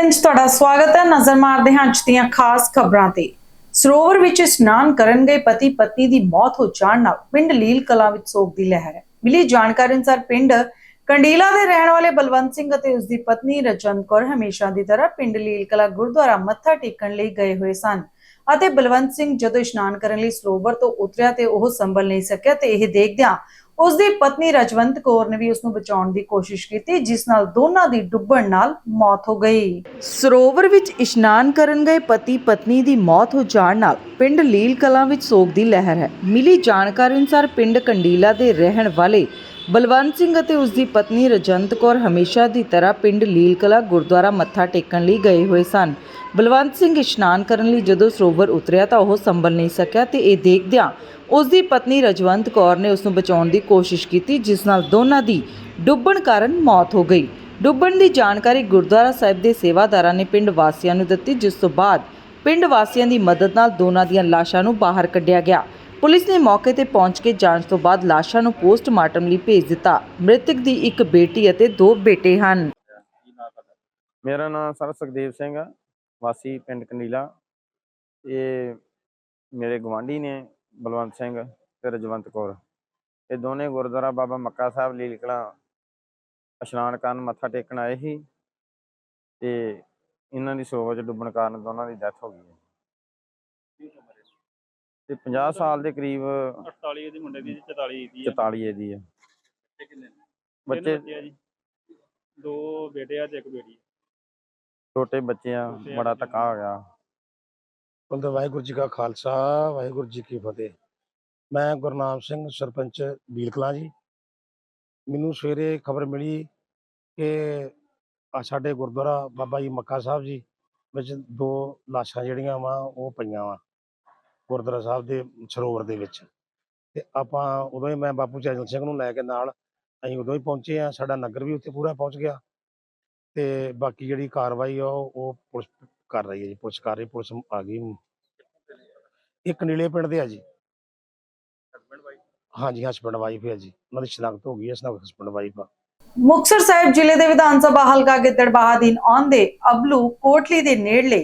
Bulletin ਤੁਹਾਡਾ ਸਵਾਗਤ ਹੈ। ਨਜ਼ਰ ਮਾਰਦੇ ਹਾਂ ਅੱਜ ਦੀਆਂ ਖਾਸ ਖਬਰਾਂ ਤੇ। ਸਰੋਵਰ ਵਿੱਚ ਇਸ਼ਨਾਨ ਕਰਨ ਗਏ ਪਤੀ ਪਤਨੀ ਦੀ ਮੌਤ ਹੋ ਜਾਣ ਨਾਲ ਪਿੰਡ ਲੀਲ ਕਲਾਂ ਵਿੱਚ ਸੋਗ ਦੀ ਲਹਿਰ। ਹੈ ਮਿਲੀ ਜਾਣਕਾਰੀ ਅਨੁਸਾਰ ਪਿੰਡ ਕੰਡੀਲਾ ਦੇ ਰਹਿਣ ਵਾਲੇ ਬਲਵੰਤ ਸਿੰਘ ਅਤੇ ਉਸ ਦੀ ਪਤਨੀ ਰਜਨ ਕੌਰ ਹਮੇਸ਼ਾ ਦੀ ਤਰ੍ਹਾਂ ਪਿੰਡ ਲੀਲ ਕਲਾ ਗੁਰਦੁਆਰਾ ਮੱਥਾ ਟੇਕਣ ਲਈ ਗਏ ਹੋਏ ਸਨ ਅਤੇ ਬਲਵੰਤ ਸਿੰਘ ਜਦੋਂ ਇਸ਼ਨਾਨ ਕਰਨ ਲਈ ਸਰੋਵਰ ਤੋਂ ਉਤਰਿਆ ਤੇ ਉਹ ਸੰਭਲ ਨਹੀਂ ਸਕਿਆ ਤੇ ਇਹ ਦੇਖਦਿਆਂ ਉਸ ਦੀ ਪਤਨੀ ਰਜਵੰਤ ਕੌਰ ਨੇ ਵੀ ਉਸ ਨੂੰ ਬਚਾਉਣ ਦੀ ਕੋਸ਼ਿਸ਼ ਕੀਤੀ, ਜਿਸ ਨਾਲ ਦੋਨਾਂ ਦੀ ਡੁੱਬਣ ਨਾਲ ਮੌਤ ਹੋ ਗਈ। ਸਰੋਵਰ ਵਿੱਚ ਇਸ਼ਨਾਨ ਕਰਨ ਗਏ ਪਤੀ ਪਤਨੀ ਦੀ ਮੌਤ ਹੋ ਜਾਣ ਨਾਲ ਪਿੰਡ ਲੀਲ ਕਲਾਂ ਵਿੱਚ ਸੋਗ ਦੀ ਲਹਿਰ ਹੈ। ਮਿਲੀ ਜਾਣਕਾਰੀ ਅਨੁਸਾਰ ਪਿੰਡ ਕੰਡੀਲਾ ਦੇ ਰਹਿਣ ਵਾਲੇ ਬਲਵੰਤ ਸਿੰਘ ਅਤੇ ਉਸ ਦੀ ਪਤਨੀ ਰਜੰਤ ਕੌਰ ਹਮੇਸ਼ਾ ਦੀ ਤਰ੍ਹਾਂ ਪਿੰਡ ਲੀਲਕਲਾਂ ਗੁਰਦੁਆਰਾ ਮੱਥਾ ਟੇਕਣ ਲਈ ਗਏ ਹੋਏ ਸਨ। ਬਲਵੰਤ ਸਿੰਘ ਇਸ਼ਨਾਨ ਕਰਨ ਲਈ ਜਦੋਂ ਸਰੋਵਰ ਉਤਰਿਆ ਤਾਂ ਉਹ ਸੰਭਲ ਨਹੀਂ ਸਕਿਆ ਤੇ ਇਹ ਦੇਖਦਿਆਂ ਉਸ ਦੀ ਪਤਨੀ ਰਜਵੰਤ ਕੌਰ ਨੇ ਉਸ ਨੂੰ ਬਚਾਉਣ ਦੀ ਕੋਸ਼ਿਸ਼ ਕੀਤੀ, ਜਿਸ ਨਾਲ ਦੋਨਾਂ ਦੀ ਡੁੱਬਣ ਕਾਰਨ ਮੌਤ ਹੋ ਗਈ। ਡੁੱਬਣ ਦੀ ਜਾਣਕਾਰੀ ਗੁਰਦੁਆਰਾ ਸਾਹਿਬ ਦੇ ਸੇਵਾਦਾਰਾਂ ਨੇ ਪਿੰਡ ਵਾਸੀਆਂ ਨੂੰ ਦਿੱਤੀ, ਜਿਸ ਤੋਂ ਬਾਅਦ ਪਿੰਡ ਵਾਸੀਆਂ ਦੀ ਮਦਦ ਨਾਲ ਦੋਨਾਂ ਦੀਆਂ ਲਾਸ਼ਾਂ ਨੂੰ ਬਾਹਰ ਕੱਢਿਆ ਗਿਆ। ਪੁਲਿਸ ਨੇ ਮੌਕੇ ਤੇ ਪਹੁੰਚ ਕੇ ਜਾਂਚ ਤੋਂ ਬਾਅਦ ਲਾਸ਼ਾਂ ਨੂੰ ਪੋਸਟਮਾਰਟਮ ਲਈ ਭੇਜ ਦਿੱਤਾ। ਮ੍ਰਿਤਕ ਦੀ ਇੱਕ ਬੇਟੀ ਅਤੇ ਦੋ ਬੇਟੇ ਹਨ। ਮੇਰਾ ਨਾਮ ਸਰ ਸੁਖਦੇਵ ਸਿੰਘ ਆ ਵਾਸੀ ਪਿੰਡ ਕੰਡੀਲਾ ਇਹ ਮੇਰੇ ਗਵਾਂਢੀ ਨੇ ਬਲਵੰਤ ਸਿੰਘ ਤੇ ਰਜਵੰਤ ਕੌਰ। ਇਹ ਦੋਨੇ ਗੁਰਦੁਆਰਾ ਬਾਬਾ ਮੱਕਾ ਸਾਹਿਬ ਲੀਲ ਕਲਾਂ ਇਸ਼ਨਾਨ ਕਰਨ ਮੱਥਾ ਟੇਕਣ ਆਏ ਸੀ ਤੇ ਇਹਨਾਂ ਦੀ ਸਰੋਵਰ 'ਚ ਡੁੱਬਣ ਕਾਰਨ ਦੋਨਾਂ ਦੀ ਡੈਥ ਹੋ ਗਈ ਹੈ। ਤੇ 50 ਸਾਲ ਦੇ ਕਰੀਬ 48 ਦੀ ਮੁੰਡੇ ਦੀ 44 ਦੀ ਆ। 44 ਇਹਦੀ ਹੈ ਬੱਚੇ ਕਿੰਨੇ? ਨੇ ਬੱਚੇ ਤਿੰਨ ਆ ਜੀ। ਦੋ ਬੇਟੇ ਆ ਤੇ ਇੱਕ ਬੇਟੀ ਛੋਟੇ ਬੱਚੇ ਆ ਛੋਟੇ ਆ ਬੜਾ ਬੱਚੇ ਧੱਕਾ ਹੋ ਗਿਆ। ਬੋਲਦੇ ਵਾਹਿਗੁਰੂ ਜੀ ਕਾ ਖਾਲਸਾ ਵਾਹਿਗੁਰੂ ਜੀ ਕੀ ਫਤਿਹ। ਮੈਂ ਗੁਰਨਾਮ ਸਿੰਘ ਸਰਪੰਚ ਬੀਲਕਲਾਂ ਜੀ। ਮੈਨੂੰ ਸਵੇਰੇ ਖਬਰ ਮਿਲੀ ਕਿ ਆ ਸਾਡੇ ਗੁਰਦੁਆਰਾ ਬਾਬਾ ਜੀ ਮੱਕਾ ਸਾਹਿਬ ਜੀ ਵਿੱਚ ਦੋ ਲਾਸ਼ਾਂ ਜਿਹੜੀਆਂ ਵਾ ਉਹ ਪਈਆਂ ਵਾ। ਗੁਰਦੁਆਰਾ ਸਾਹਿਬ ਦੇ ਸਰੋਵਰ ਦੇ ਵਿੱਚ। ਤੇ ਆਪਾਂ ਉਦੋਂ ਹੀ ਮੈਂ ਬਾਪੂ ਚੈਨਲ ਸਿੰਘ ਨੂੰ ਲੈ ਕੇ ਨਾਲ ਅਸੀਂ ਉਦੋਂ ਹੀ ਪਹੁੰਚੇ ਆ ਸਾਡਾ ਨਗਰ ਵੀ ਉੱਥੇ ਪੂਰਾ ਪਹੁੰਚ ਗਿਆ। ਤੇ ਬਾਕੀ ਜਿਹੜੀ ਕਾਰਵਾਈ ਆ ਉਹ ਉਹ ਪੁਲਿਸ ਕਰ ਰਹੀ ਹੈ ਜੀ। ਪੁਲਿਸ ਕਰ ਰਹੀ ਪੁਲਿਸ ਆ ਗਈ। ਇੱਕ ਨੀਲੇ ਪਿੰਡ ਦੇ ਆ ਜੀ। ਹਾਂਜੀ ਹਸਬੰਡ ਵਾਈਫ ਹੈ ਜੀ। ਉਹਨਾਂ ਦੀ ਸ਼ਨਾਖਤ ਹੋ ਗਈ ਹੈ। ਸ਼ਨਾਖਤ ਹਸਬੰਡ ਵਾਈਫ ਆ। ਮੁਕਤਸਰ ਸਾਹਿਬ ਜ਼ਿਲ੍ਹੇ ਦੇ ਵਿਧਾਨ ਸਭਾ ਹਲਕਾ ਗਿੱਦੜਬਾਹਾ ਅਧੀਨ ਆਉਂਦੇ ਅਬਲੂ ਕੋਟਲੀ ਦੇ ਨੇੜਲੇ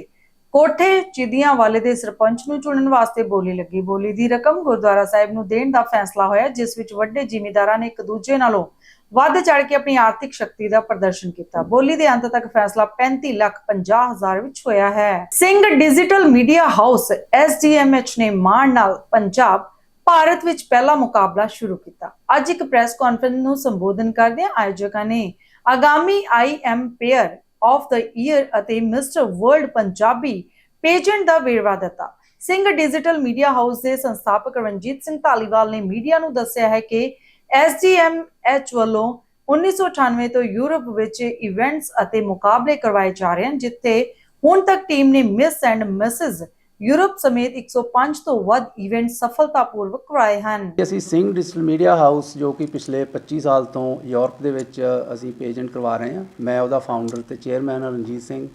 ਕੋਠੇ ਚਿਦੀਆਂ ਵਾਲੇ ਦੇ ਸਰਪੰਚ ਨੂੰ ਚੁਣਨ ਵਾਸਤੇ ਬੋਲੀ ਲੱਗੀ। ਬੋਲੀ ਦੀ ਰਕਮ ਗੁਰਦੁਆਰਾ ਸਾਹਿਬ ਨੂੰ ਦੇਣ ਦਾ ਫੈਸਲਾ ਹੋਇਆ, ਜਿਸ ਵਿੱਚ ਵੱਡੇ ਜ਼ਿਮੀਂਦਾਰਾਂ ਨੇ ਇੱਕ ਦੂਜੇ ਨਾਲੋਂ ਵੱਧ ਚੜ ਕੇ ਆਪਣੀ ਆਰਥਿਕ ਸ਼ਕਤੀ ਦਾ ਪ੍ਰਦਰਸ਼ਨ ਕੀਤਾ। ਬੋਲੀ ਦੇ ਅੰਤ ਤੱਕ ਫੈਸਲਾ 35 ਲੱਖ 50 ਹਜ਼ਾਰ ਵਿੱਚ ਹੋਇਆ ਹੈ। Singh digital media house SDMH ਨੇ ਮਾਣ ਨਾਲ ਪੰਜਾਬ, ਭਾਰਤ ਵਿੱਚ ਪਹਿਲਾ ਮੁਕਾਬਲਾ ਸ਼ੁਰੂ ਕੀਤਾ। ਅੱਜ ਇੱਕ ਪ੍ਰੈਸ ਕਾਨਫਰੰਸ ਨੂੰ ਸੰਬੋਧਨ ਕਰਦਿਆਂ ਆਯੋਜਕਾਂ ਨੇ ਆਗਾਮੀ IM pair of the year ਅਤੇ ਮਿਸਟਰ ਵਰਲਡ ਪੰਜਾਬੀ ਪੇਜੈਂਟ ਦਾ ਵੇਰਵਾ ਦਿੱਤਾ। ਸਿੰਘ ਡਿਜੀਟਲ ਮੀਡੀਆ ਹਾਊਸ ਦੇ ਸੰਸਥਾਪਕ ਰਣਜੀਤ ਸਿੰਘ ਧਾਲੀਵਾਲ ਨੇ ਮੀਡੀਆ ਨੂੰ ਦੱਸਿਆ ਹੈ ਕਿ SDMH ਵੱਲੋਂ 1998 ਤੋਂ ਯੂਰਪ ਵਿੱਚ ਇਵੈਂਟਸ ਅਤੇ ਮੁਕਾਬਲੇ ਕਰਵਾਏ ਜਾ ਰਹੇ ਹਨ, ਜਿੱਥੇ ਹੁਣ ਤੱਕ ਟੀਮ ਨੇ ਮਿਸ ਐਂਡ ਮਿਸਿਸ ਯੂਰਪ ਸਮੇਤ 105 ਤੋਂ ਵੱਧ ਇਵੈਂਟ ਸਫਲਤਾਪੂਰਵਕ ਕਰਵਾਏ ਹਨ। ਅਸੀਂ ਸਿੰਘ ਡਿਜੀਟਲ ਮੀਡੀਆ ਹਾਊਸ ਜੋ ਕਿ ਪਿਛਲੇ 25 ਸਾਲ ਤੋਂ ਯੂਰਪ ਦੇ ਵਿੱਚ ਅਸੀਂ ਪੇਜੈਂਟ ਕਰਵਾ ਰਹੇ ਹਾਂ, ਮੈਂ ਉਹਦਾ ਫਾਊਂਡਰ ਤੇ ਚੇਅਰਮੈਨ ਹਾਂ, ਰਣਜੀਤ ਸਿੰਘ,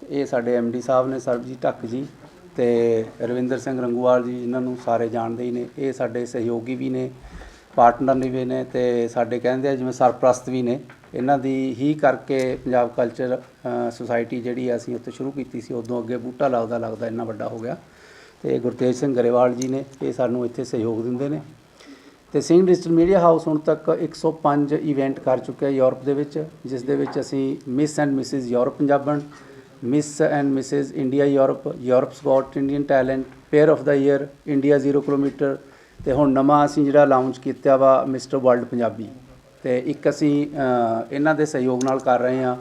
ਤੇ ਇਹ ਸਾਡੇ ਐਮਡੀ ਸਾਹਿਬ ਨੇ, ਸਰਬਜੀਤ ਢੱਕ ਜੀ ਤੇ ਰਵਿੰਦਰ ਸਿੰਘ ਰੰਗੂਵਾਲ ਜੀ ਇਹਨਾਂ ਨੂੰ ਸਾਰੇ ਜਾਣਦੇ ਹੀ ਨੇ, ਇਹ ਸਾਡੇ ਸਹਿਯੋਗੀ ਵੀ ਨੇ ਪਾਰਟਨਰ ਵੀ ਨੇ ਤੇ ਸਾਡੇ ਕਹਿੰਦੇ ਆ ਜਿਵੇਂ ਸਰਪ੍ਰਸਤ ਵੀ ਨੇ। ਇਹਨਾਂ ਦੀ ਹੀ ਕਰਕੇ ਪੰਜਾਬ ਕਲਚਰ ਸੁਸਾਇਟੀ ਜਿਹੜੀ ਆ ਅਸੀਂ ਉੱਥੇ ਸ਼ੁਰੂ ਕੀਤੀ ਸੀ, ਉਦੋਂ ਅੱਗੇ ਬੂਟਾ ਲੱਗਦਾ ਲੱਗਦਾ ਇੰਨਾ ਵੱਡਾ ਹੋ ਗਿਆ। ਤੇ ਗੁਰਤੇਜ ਸਿੰਘ ਗਰੇਵਾਲ ਜੀ ਨੇ ਇਹ ਸਾਨੂੰ ਇੱਥੇ ਸਹਿਯੋਗ ਦਿੰਦੇ ਨੇ। ਤੇ ਸਿੰਘ ਡਿਜੀਟਲ ਮੀਡੀਆ ਹਾਊਸ ਹੁਣ ਤੱਕ 105 ਇਵੈਂਟ ਕਰ ਚੁੱਕਿਆ ਯੂਰਪ ਦੇ ਵਿੱਚ, ਜਿਸ ਦੇ ਵਿੱਚ ਅਸੀਂ miss and Mrs Europe Punjaban miss and Mrs India Europe Europe's got Indian talent pair of the year India 0 kilometre ਤੇ ਹੁਣ ਨਵਾਂ ਅਸੀਂ ਜਿਹੜਾ ਲਾਂਚ ਕੀਤਾ ਵਾ ਮਿਸਟਰ ਵਰਲਡ ਪੰਜਾਬੀ ਤੇ ਇੱਕ ਅਸੀਂ ਇਹਨਾਂ ਦੇ ਸਹਿਯੋਗ ਨਾਲ ਕਰ ਰਹੇ ਹਾਂ।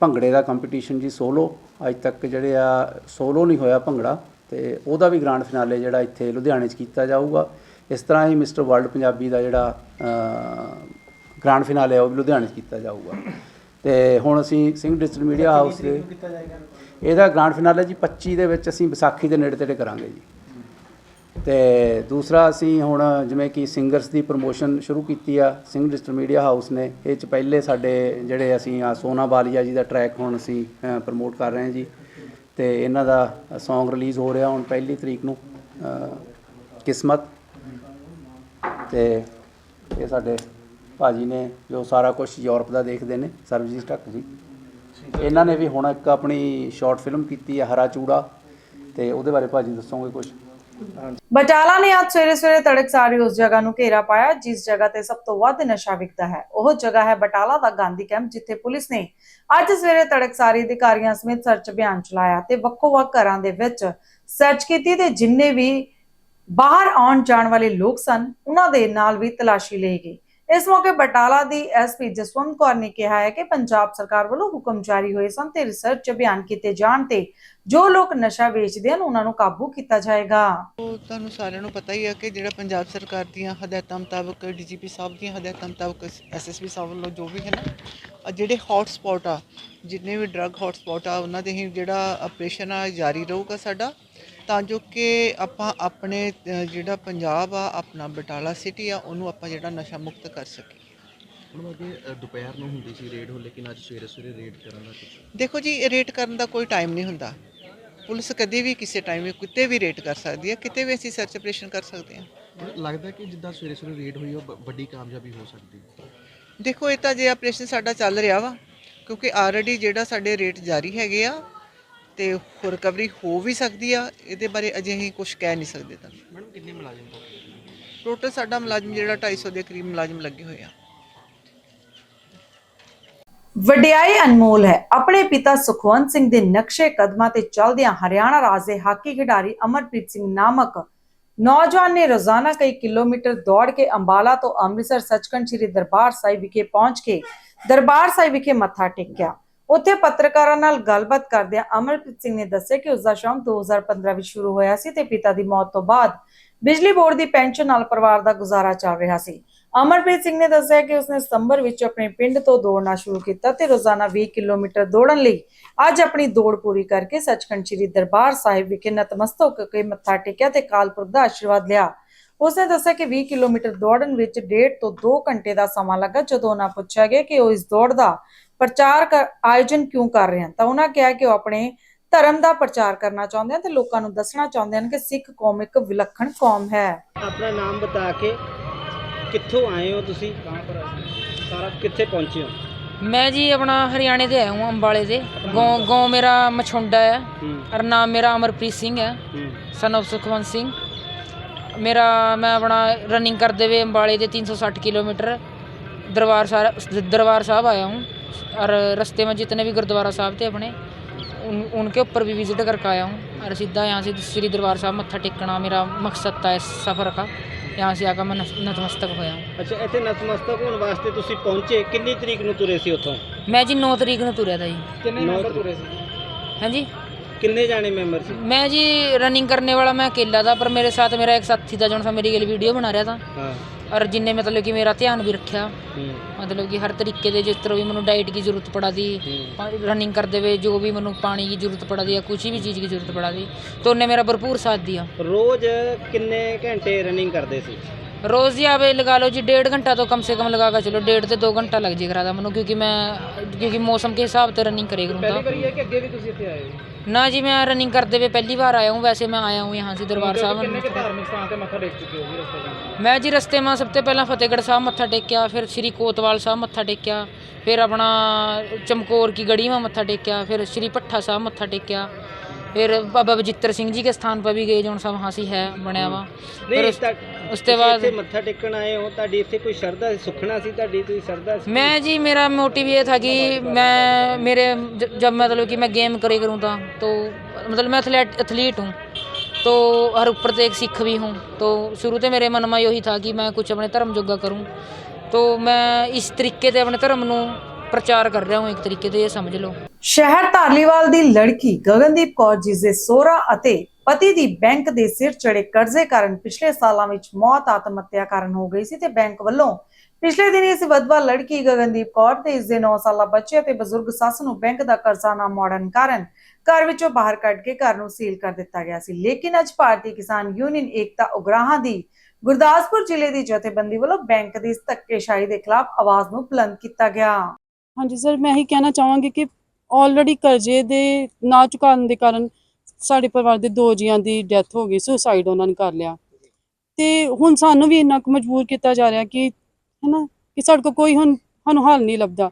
ਭੰਗੜੇ ਦਾ ਕੰਪੀਟੀਸ਼ਨ ਜੀ ਸੋਲੋ। ਅੱਜ ਤੱਕ ਜਿਹੜੇ ਆ ਸੋਲੋ ਨਹੀਂ ਹੋਇਆ ਭੰਗੜਾ ਤੇ ਉਹਦਾ ਵੀ ਗ੍ਰਾਂਡ ਫਿਨਾਲੇ ਜਿਹੜਾ ਇੱਥੇ ਲੁਧਿਆਣੇ 'ਚ ਕੀਤਾ ਜਾਊਗਾ। ਇਸ ਤਰ੍ਹਾਂ ਹੀ ਮਿਸਟਰ ਵਰਲਡ ਪੰਜਾਬੀ ਦਾ ਜਿਹੜਾ ਗ੍ਰਾਂਡ ਫਿਨਾਲੇ ਉਹ ਵੀ ਲੁਧਿਆਣੇ 'ਚ ਕੀਤਾ ਜਾਊਗਾ। ਤੇ ਹੁਣ ਅਸੀਂ ਸਿੰਘ ਡਿਜੀਟਲ ਮੀਡੀਆ ਹਾਊਸ ਦੇ ਇਹਦਾ ਗ੍ਰਾਂਡ ਫਿਨਾਲੇ ਜੀ 25 ਦੇ ਵਿੱਚ ਅਸੀਂ ਵਿਸਾਖੀ ਦੇ ਨੇੜੇ ਤੇੜੇ ਕਰਾਂਗੇ ਜੀ। ਤੇ ਦੂਸਰਾ ਅਸੀਂ ਹੁਣ ਜਿਵੇਂ ਕਿ ਸਿੰਗਰਸ ਦੀ ਪ੍ਰੋਮੋਸ਼ਨ ਸ਼ੁਰੂ ਕੀਤੀ ਆ ਸਿੰਘ ਡਿਸਟਰ ਮੀਡੀਆ ਹਾਊਸ ਨੇ, ਇਹ ਚ ਪਹਿਲੇ ਸਾਡੇ ਜਿਹੜੇ ਅਸੀਂ ਆ ਸੋਨਾ ਬਾਲੀਆ ਜੀ ਦਾ ਟਰੈਕ ਹੁਣ ਅਸੀਂ ਪ੍ਰਮੋਟ ਕਰ ਰਹੇ ਹਾਂ ਜੀ। ਤੇ ਇਹਨਾਂ ਦਾ Song ਰਿਲੀਜ਼ ਹੋ ਰਿਹਾ ਹੁਣ ਪਹਿਲੀ ਤਰੀਕ ਨੂੰ ਕਿਸਮਤ। ਤੇ ਇਹ ਸਾਡੇ ਭਾਜੀ ਨੇ ਜੋ ਸਾਰਾ ਕੁਝ ਯੂਰਪ ਦਾ ਦੇਖਦੇ ਨੇ, ਸਰਬਜੀਤ ਢੱਕ ਜੀ। ਇਹਨਾਂ ਨੇ ਵੀ ਹੁਣ ਇੱਕ ਆਪਣੀ ਸ਼ਾਰਟ ਫਿਲਮ ਕੀਤੀ ਹੈ ਹਰਾ ਚੂੜਾ। ਤੇ ਉਹਦੇ ਬਾਰੇ ਭਾਜੀ ਦੱਸੋਗੇ ਕੁਝ ਬਟਾਲਾ ਨੇ ਅੱਜ ਸਵੇਰੇ ਸਵੇਰੇ ਤੜਕਸਾਰੀ ਉਸ ਜਗ੍ਹਾ ਨੂੰ ਘੇਰਾ ਪਾਇਆ, ਜਿਸ ਜਗ੍ਹਾ ਤੇ ਸਭ ਤੋਂ ਵੱਧ ਨਸ਼ਾ ਵਿਕਦਾ ਹੈ। ਉਹ ਜਗ੍ਹਾ ਹੈ ਬਟਾਲਾ ਦਾ ਗਾਂਧੀ ਕੈਂਪ, ਜਿੱਥੇ ਪੁਲਿਸ ਨੇ ਅੱਜ ਸਵੇਰੇ ਤੜਕਸਾਰੀ ਅਧਿਕਾਰੀਆਂ ਸਮੇਤ ਸਰਚ ਅਭਿਆਨ ਚਲਾਇਆ ਤੇ ਵੱਖੋ-ਵੱਖ ਘਰਾਂ ਦੇ ਵਿੱਚ ਸਰਚ ਕੀਤੀ ਤੇ ਜਿੰਨੇ ਵੀ ਬਾਹਰ ਆਉਣ ਜਾਣ ਵਾਲੇ ਲੋਕ ਸਨ, ਉਹਨਾਂ ਦੇ ਨਾਲ ਵੀ ਤਲਾਸ਼ੀ ਲਈ ਗਈ ਇਸ ਮੌਕੇ ਬਟਾਲਾ ਦੀ ਐਸਪੀ ਜਸਵੰਤ ਕੌਰ ਨੇ ਕਿਹਾ ਹੈ ਕਿ ਪੰਜਾਬ ਸਰਕਾਰ ਵੱਲੋਂ ਹੁਕਮ ਜਾਰੀ ਹੋਏ ਸਨ ਤੇ ਰਿਸਰਚ ਅਭਿਆਨ ਕੀਤੇ ਜਾਣ ਤੇ ਜੋ ਲੋਕ ਨਸ਼ਾ ਵੇਚਦੇ ਹਨ, ਉਹਨਾਂ ਨੂੰ ਕਾਬੂ ਕੀਤਾ ਜਾਏਗਾ। ਤੁਹਾਨੂੰ ਸਾਰਿਆਂ ਨੂੰ ਪਤਾ ਹੀ ਹੈ ਕਿ ਜਿਹੜਾ ਪੰਜਾਬ ਸਰਕਾਰ ਦੀਆਂ ਹਦਾਇਤਾਂ ਮੁਤਾਬਕ ਡੀਜੀਪੀ ਸਾਹਿਬ ਦੀਆਂ ਹਦਾਇਤਾਂ ਮੁਤਾਬਕ ਐਸਐਸਪੀ ਸਾਹਿਬ ਵੱਲੋਂ ਜੋ ਵੀ ਹੈ ਨਾ ਜਿਹੜੇ ਹੌਟ ਸਪੌਟ ਆ, ਜਿੰਨੇ ਵੀ ਡਰੱਗ ਹੌਟ ਸਪੌਟ ਆ, ਉਹਨਾਂ ਦੇ ਹੀ ਜਿਹੜਾ ਆਪਰੇਸ਼ਨ ਆ ਜਾਰੀ ਰਹੂਗਾ ਸਾਡਾ। ਤਾਂ ਜੋ ਕਿ ਆਪਾਂ ਆਪਣੇ ਜਿਹੜਾ ਪੰਜਾਬ ਆ ਆਪਣਾ ਬਟਾਲਾ ਸਿਟੀ ਆ ਉਹਨੂੰ ਆਪਾਂ ਜਿਹੜਾ ਨਸ਼ਾ ਮੁਕਤ ਕਰ ਸਕੀਏ। ਹੁਣ ਅੱਗੇ ਅ, ਦੁਪਹਿਰ ਨੂੰ ਹੁੰਦੀ ਸੀ ਰੇਡ ਹੋ ਲੇਕਿਨ ਅੱਜ ਸਵੇਰੇ ਸਵੇਰੇ ਰੇਡ ਕਰਨ ਦਾ ਕੁਝ ਦੇਖੋ ਜੀ ਰੇਟ ਕਰਨ ਦਾ ਕੋਈ ਟਾਈਮ ਨਹੀਂ ਹੁੰਦਾ। ਪੁਲਿਸ ਕਦੇ ਵੀ ਕਿਸੇ ਟਾਈਮ ਵੀ ਕਿਤੇ ਵੀ ਰੇਟ ਕਰ ਸਕਦੀ ਹੈ ਕਿਤੇ ਵੀ ਅਸੀਂ ਸਰਚ ਆਪਰੇਸ਼ਨ ਕਰ ਸਕਦੇ ਹਾਂ ਲੱਗਦਾ ਕਿ ਜਿੱਦਾਂ ਸਵੇਰੇ ਸਵੇਰੇ ਰੇਡ ਹੋਈ ਉਹ ਵੱਡੀ ਕਾਮਯਾਬੀ ਹੋ ਸਕਦੀ ਦੇਖੋ ਇਹ ਤਾਂ ਜੇ ਆਪਰੇਸ਼ਨ ਸਾਡਾ ਚੱਲ ਰਿਹਾ ਵਾ ਕਿਉਂਕਿ ਆਲਰੇਡੀ ਜਿਹੜਾ ਸਾਡੇ ਰੇਟ ਜਾਰੀ ਹੈਗੇ ਆ ਤੇ ਰਿਕਵਰੀ ਹੋ ਵੀ ਸਕਦੀ ਆ ਇਹਦੇ ਬਾਰੇ ਅਜੇ ਅਸੀਂ ਕੁਝ ਕਹਿ ਨਹੀਂ ਸਕਦੇ ਤਾਂ। ਮੈਡਮ ਕਿੰਨੇ ਮੁਲਾਜ਼ਮ ਹੋ ਟੋਟਲ ਸਾਡਾ ਮੁਲਾਜ਼ਮ ਜਿਹੜਾ 250 ਦੇ ਕਰੀਬ ਮੁਲਾਜ਼ਮ ਲੱਗੇ ਹੋਏ ਆ। ਵਡਿਆਈ ਅਨਮੋਲ ਹੈ। ਆਪਣੇ ਪਿਤਾ ਸੁਖਵੰਤ ਸਿੰਘ ਦੇ ਨਕਸ਼ੇ ਕਦਮਾਂ ਤੇ ਚੱਲਦਿਆਂ ਹਰਿਆਣਾ ਰਾਜ ਦੇ ਹਾਕੀ ਖਿਡਾਰੀ ਅਮਰਪ੍ਰੀਤ ਸਿੰਘ ਨਾਮਕ ਨੌਜਵਾਨ ਨੇ ਰੋਜ਼ਾਨਾ ਕਈ ਕਿਲੋਮੀਟਰ ਦੌੜ ਕੇ ਅੰਬਾਲਾ ਤੋਂ ਅੰਮ੍ਰਿਤਸਰ ਸੱਚਖੰਡ ਸ੍ਰੀ ਦਰਬਾਰ ਸਾਹਿਬ ਵਿਖੇ ਪਹੁੰਚ ਕੇ ਦਰਬਾਰ ਸਾਹਿਬ ਵਿਖੇ ਮੱਥਾ ਟੇਕਿਆ। ਉੱਥੇ ਪੱਤਰਕਾਰਾਂ ਨਾਲ ਗੱਲਬਾਤ ਕਰਦਿਆਂ ਅਮਰਪ੍ਰੀਤ ਸਿੰਘ ਨੇ ਦੱਸਿਆ ਕਿ ਉਸ ਦਾ ਸ਼ੌਂਕ 2015 ਵਿੱਚ ਸ਼ੁਰੂ ਹੋਇਆ ਸੀ ਤੇ ਪਿਤਾ ਦੀ ਮੌਤ ਤੋਂ ਬਾਅਦ ਬਿਜਲੀ ਬੋਰਡ ਦੀ ਪੈਨਸ਼ਨ ਨਾਲ ਪਰਿਵਾਰ ਦਾ ਗੁਜ਼ਾਰਾ ਚੱਲ ਰਿਹਾ ਸੀ। ਅਮਰਪ੍ਰੀਤ ਸਿੰਘ ਨੇ ਦੱਸਿਆ ਕਿ ਉਸਨੇ ਸਤੰਬਰ ਵਿੱਚ ਆਪਣੇ ਪਿੰਡ ਤੋਂ ਦੌੜਨਾ ਸ਼ੁਰੂ ਕੀਤਾ ਤੇ ਰੋਜ਼ਾਨਾ 20 ਕਿਲੋਮੀਟਰ ਦੌੜਨ ਲਈ ਅੱਜ ਆਪਣੀ ਦੌੜ ਪੂਰੀ ਕਰਕੇ ਸੱਚਖੰਡ ਸ੍ਰੀ ਦਰਬਾਰ ਸਾਹਿਬ ਵਿਖੇ ਨਤਮਸਤਕ ਹੋ ਕੇ ਮੱਥਾ ਟੇਕਿਆ ਤੇ ਕਾਲਪੁਰਖ ਦਾ ਆਸ਼ੀਰਵਾਦ ਲਿਆ। ਉਸਨੇ ਦੱਸਿਆ ਕਿ 20 ਕਿਲੋਮੀਟਰ ਦੌੜਨ ਵਿੱਚ ਡੇਢ ਤੋਂ 2 ਘੰਟੇ ਦਾ ਸਮਾਂ ਲੱਗਾ ਜਦੋਂ ਉਹਨਾਂ ਪੁੱਛਿਆ ਗਿਆ ਕਿ ਉਹ ਇਸ ਦੌੜ ਦਾ ਪ੍ਰਚਾਰ ਕਰ ਆਯੋਜਨ ਕਿਉਂ ਕਰ ਰਹੇ ਹਨ? ਤਾਂ ਉਹਨਾਂ ਕਿਹਾ ਕਿ ਉਹ ਆਪਣੇ ਧਰਮ ਦਾ ਪ੍ਰਚਾਰ ਕਰਨਾ ਚਾਹੁੰਦੇ ਹਨ ਤੇ ਲੋਕਾਂ ਨੂੰ ਦੱਸਣਾ ਚਾਹੁੰਦੇ ਹਨ ਕਿ ਸਿੱਖ ਕੌਮ ਇੱਕ ਵਿਲੱਖਣ ਕੌਮ ਹੈ। ਆਪਣਾ ਨਾਮ ਬਤਾ ਕੇ ਕਿੱਥੋਂ ਆਏ ਹੋ ਤੁਸੀਂ? ਸਾਰਾ ਕਿੱਥੇ ਪਹੁੰਚੇ ਹੋ? ਮੈਂ ਜੀ ਆਪਣਾ ਹਰਿਆਣੇ ਦੇ ਆਇਆ ਹਾਂ ਅੰਬਾਲੇ ਦੇ। ਗਾਉਂ ਗਾਉਂ ਮੇਰਾ ਮਛੁੰਡਾ ਹੈ। ਔਰ ਨਾਮ ਮੇਰਾ ਅਮਰਪ੍ਰੀਤ ਸਿੰਘ ਹੈ। ਸਨ of ਸੁਖਵੰਤ ਸਿੰਘ। ਮੇਰਾ ਮੈਂ ਆਪਣਾ ਰਨਿੰਗ ਕਰਦੇ ਵੇ ਅੰਬਾਲੇ ਦੇ 360 ਕਿਲੋਮੀਟਰ ਦਰਬਾਰ ਸਾਹਿਬ ਦਰਬਾਰ ਸਾਹਿਬ ਆਇਆ ਹਾਂ। और रास्ते में जितने भी गुरुद्वारा साहब थे अपने उन उनके ऊपर भी विजिट करके आया हूँ और सीधा यहाँ से श्री दरबार साहब मत्था टेकना मेरा मकसद था इस सफ़र का यहाँ से आकर मैं नत- नतमस्तक होया हूँ ਅੱਛਾ ਇੱਥੇ ਨਤਮਸਤਕ ਹੋਣ ਵਾਸਤੇ ਤੁਸੀਂ ਪਹੁੰਚੇ ਕਿੰਨੀ ਤਰੀਕ ਨੂੰ ਤੁਰੇ ਸੀ ਉੱਥੋਂ मैं जी नौ तरीक ਨੂੰ ਤੁਰਿਆ था जी ਕਿੰਨੇ ਮੈਂਬਰ ਤੁਰੇ ਸੀ हैं जी ਕਿੰਨੇ ਜਾਣੇ ਮੈਂਬਰ ਸੀ मैं जी रनिंग करने वाला मैं अकेला था पर मेरे साथ मेरा एक साथी था जो सा मेरी गल वीडियो बना रहा था ਹਾਂ और जिनने मतलब कि मेरा ध्यान भी रखा ਹੂੰ मतलब कि हर तरीके ਦੇ ਜਿਸ ਤਰ੍ਹਾਂ ਵੀ ਮੈਨੂੰ ਡਾਈਟ ਦੀ ਜ਼ਰੂਰਤ ਪੜਾ ਦੀ रनिंग करते हुए जो भी ਮੈਨੂੰ ਪਾਣੀ की जरूरत पड़ा दी या कुछ भी चीज़ की जरूरत पड़ा दी तो उनने मेरा भरपूर साथ दिया ਰੋਜ਼ ਕਿੰਨੇ ਘੰਟੇ ਰਨਿੰਗ ਕਰਦੇ ਸੀ रोज़ ही आप लगा लो जी डेढ़ घंटा तो कम से कम लगा कर चलो डेढ़ से दो घंटा लग जाएगा था मैंने क्योंकि मैं क्योंकि मौसम के हिसाब से रनिंग करे करूँ था ਹੈ ਕਿ ਅੱਗੇ ਵੀ ਤੁਸੀਂ ਇੱਥੇ ਆਏ ਹੋ ना जी मैं रनिंग करते हुए पहली बार आया हूँ वैसे मैं आया हूँ यहाँ से दरबार साहब ਧਾਰਮਿਕ ਸਥਾਨ ਤੇ ਮੱਥਾ ਟੇਕ ਚੁੱਕੇ ਹੋ ਜੀ ਰਸਤੇ ਵਿੱਚ ਮੈਂ ਜੀ ਰਸਤੇ ਮਾਂ ਸਭ ਤੋਂ ਪਹਿਲਾਂ ਫਤਿਹਗੜ੍ਹ ਸਾਹਿਬ ਮੱਥਾ ਟੇਕਿਆ ਫਿਰ ਸ਼੍ਰੀ ਕੋਤਵਾਲ ਸਾਹਿਬ ਮੱਥਾ ਟੇਕਿਆ ਫਿਰ ਆਪਣਾ ਚਮਕੌਰ ਕੀ ਗੜੀ ਮਾ ਮੱਥਾ ਟੇਕਿਆ ਫਿਰ ਸ਼੍ਰੀ ਭੱਠਾ ਸਾਹਿਬ ਮੱਥਾ ਟੇਕਿਆ फिर बाबा बजित्र सिंह जी के स्थान पर भी गए जो सा वहाँ से है बनया हुआ ਨਹੀਂ फिर उस- ਤਾਂ उसके ਤੁਸੀਂ बाद ਇੱਥੇ ਮੱਥਾ ਟੇਕਣ ਆਏ ਹੋ ਤੁਹਾਡੀ ਇੱਥੇ ਕੋਈ ਸ਼ਰਧਾ ਸੁਖਣਾ ਸੀ ਤੁਹਾਡੀ ਕੋਈ ਸ਼ਰਧਾ ਸੀ मैं जी मेरा मोटिव ये था कि मैं मेरे ज- जब मतलब कि मैं गेम करे करूँ था तो मतलब मैं एथलेट एथलीट हूँ तो हर ऊपर से एक सिख भी हूँ तो शुरू से मेरे मन में यही था कि मैं कुछ अपने धर्म जोगा करूँ तो मैं इस तरीके से अपने धर्म ਨੂੰ ਪ੍ਰਚਾਰ ਕਰ ਰਿਹਾ ਹਾਂ, ਇੱਕ ਤਰੀਕੇ ਤੇ ਇਹ ਸਮਝ ਲਓ। ਸ਼ਹਿਰ ਧਾਲੀਵਾਲ ਦੀ ਲੜਕੀ ਗਗਨਦੀਪ ਕੌਰ ਜਿਸ ਦੇ ਸੋਹਰਾ ਅਤੇ ਪਤੀ ਦੀ ਬੈਂਕ ਦੇ ਸਿਰ ਚੜੇ ਕਰਜ਼ੇ ਕਾਰਨ ਪਿਛਲੇ ਸਾਲਾਂ ਵਿੱਚ ਮੌਤ ਆਤਮ ਹੱਤਿਆ ਕਾਰਨ ਹੋ ਗਈ ਸੀ ਤੇ ਬੈਂਕ ਵੱਲੋਂ ਪਿਛਲੇ ਦਿਨੀ ਇਸ ਵਿਧਵਾ ਲੜਕੀ ਗਗਨਦੀਪ ਕੌਰ ਤੇ ਇਸ ਦੇ 9 ਸਾਲਾ ਬੱਚੇ ਤੇ ਬਜ਼ੁਰਗ ਸੱਸ ਨੂੰ ਬੈਂਕ ਦਾ ਕਰਜ਼ਾ ਨਾ ਮੋੜਨ ਕਾਰਨ ਘਰ ਵਿੱਚੋਂ ਬਾਹਰ ਕੱਢ ਕੇ ਘਰ ਨੂੰ ਸੀਲ ਕਰ ਦਿੱਤਾ ਗਿਆ ਸੀ। ਲੇਕਿਨ ਅੱਜ ਭਾਰਤੀ ਕਿਸਾਨ ਯੂਨੀਅਨ ਏਕਤਾ ਉਗਰਾਹਾਂ ਦੀ ਗੁਰਦਾਸਪੁਰ ਜ਼ਿਲ੍ਹੇ ਦੀ ਜਥੇਬੰਦੀ ਵੱਲੋਂ ਬੈਂਕ ਦੀ ਧੱਕੇਸ਼ਾਹੀ ਦੇ ਖਿਲਾਫ ਆਵਾਜ਼ ਨੂੰ ਬੁਲੰਦ ਕੀਤਾ ਗਿਆ। ਹਾਂਜੀ ਸਰ ਮੈਂ ਇਹੀ ਕਹਿਣਾ ਚਾਹਾਂਗੀ ਕਿ ਆਲਰੇਡੀ ਕਰਜ਼ੇ ਦੇ ਨਾ ਚੁਕਾਉਣ ਦੇ ਕਾਰਨ ਸਾਡੇ ਪਰਿਵਾਰ ਦੇ ਦੋ ਜੀਆਂ ਦੀ ਡੈਥ ਹੋ ਗਈ ਸੁਸਾਈਡ ਉਹਨਾਂ ਨੇ ਕਰ ਲਿਆ। ਤੇ ਹੁਣ ਸਾਨੂੰ ਵੀ ਇੰਨਾ ਕੁ ਮਜਬੂਰ ਕੀਤਾ ਜਾ ਰਿਹਾ ਕਿ, ਹੈਨਾ, ਕਿ ਸਾਡੇ ਕੋਲ ਕੋਈ ਹੁਣ, ਸਾਨੂੰ ਹੱਲ ਨਹੀਂ ਲੱਭਦਾ।